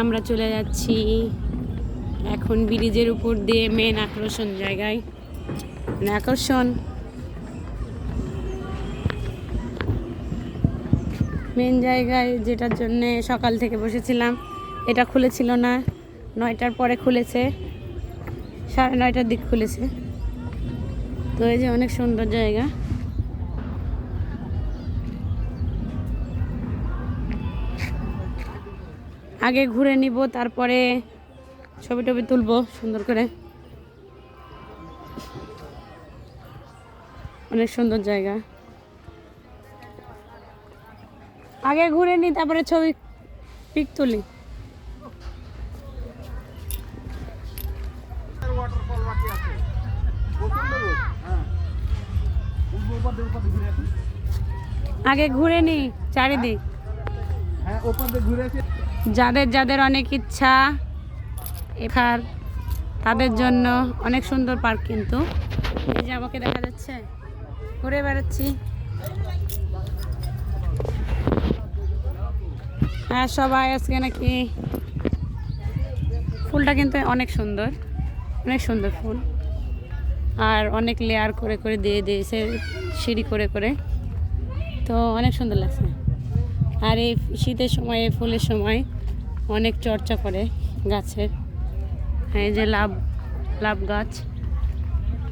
আমরা চলে যাচ্ছি এখন ব্রিজের উপর দিয়ে মেন আকর্ষণ জায়গায়। মানে আকর্ষণ। মেন জায়গায় যেটার জন্য সকাল থেকে বসেছিলাম, এটা খুলেছিল না। নয়টার পরে খুলেছে। সাড়ে নয়টার দিক খুলেছে। তো এই যে অনেক সুন্দর জায়গা। আগে ঘুরে নিব, তারপরে ছবি টবি তুলবো সুন্দর করে। অনেক সুন্দর জায়গা। আগে ঘুরে নি তারপরে ছবি পিক তুলি। আগে ঘুরে নি চারিদিক। হ্যাঁ ওপর দিয়ে ঘুরে যাদের যাদের অনেক ইচ্ছা, এখার তাদের জন্য অনেক সুন্দর পার্ক কিন্তু। এই যে আমাকে দেখা যাচ্ছে, ঘুরে বেড়াচ্ছি। হ্যাঁ সবাই আজকে নাকি ফুলটা কিন্তু অনেক সুন্দর অনেক সুন্দর ফুল। আর অনেক লেয়ার করে করে দিয়ে দিয়েছে, সিঁড়ি করে করে। তো অনেক সুন্দর লাগছে। আর এই শীতের সময়, এই ফুলের সময় অনেক চর্চা করে গাছের। এই যে লাভ লাভ গাছ।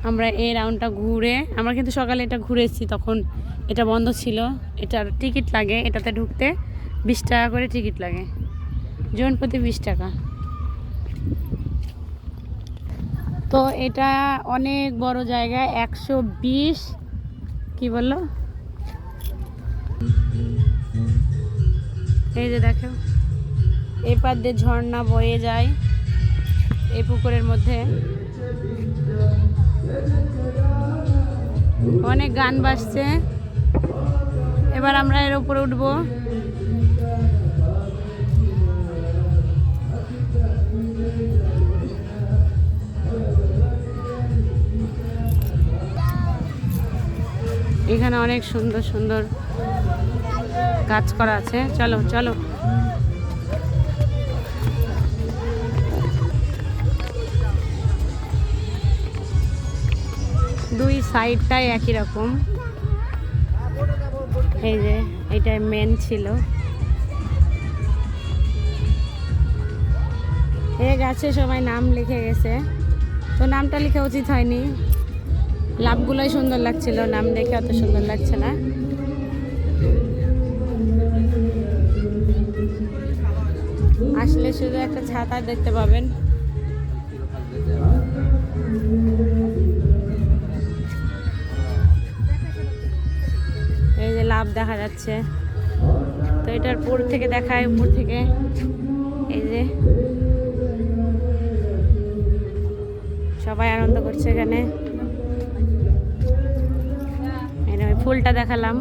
আমরা এই রাউন্ডটা ঘুরে, আমরা কিন্তু সকালে এটা ঘুরেছি তখন। এটা বন্ধ ছিল। এটার টিকিট লাগে, এটাতে ঢুকতে বিশ টাকা করে টিকিট লাগে। জন প্রতি বিশ টাকা। তো এটা অনেক বড় জায়গা, একশো বিশ, কী বলল? এই যে দেখো এই পার দিয়ে ঝর্ণা বয়ে যায় এই পুকুরের মধ্যে। অনেক গান বাজছে। এবার আমরা এর উপরে উঠবো। এখানে অনেক সুন্দর সুন্দর কাজ করা আছে। চলো চলো। দুই সাইডটাই একই রকম। এই যে এটা মেন ছিল। এ গাছে সবাই নাম লিখে গেছে। তো নামটা লেখা উচিত হয়নি। লাভগুলোই সুন্দর লাগছিল, নাম দেখে অত সুন্দর লাগছে না। আসলে শুধু একটা ছাতা দেখতে পাবেন। এই যে লাভ দেখা যাচ্ছে। তো এটার পুর থেকে দেখায় উপর থেকে। এই যে সবাই আনন্দ করছে এখানে। ফুলটা দেখালাম।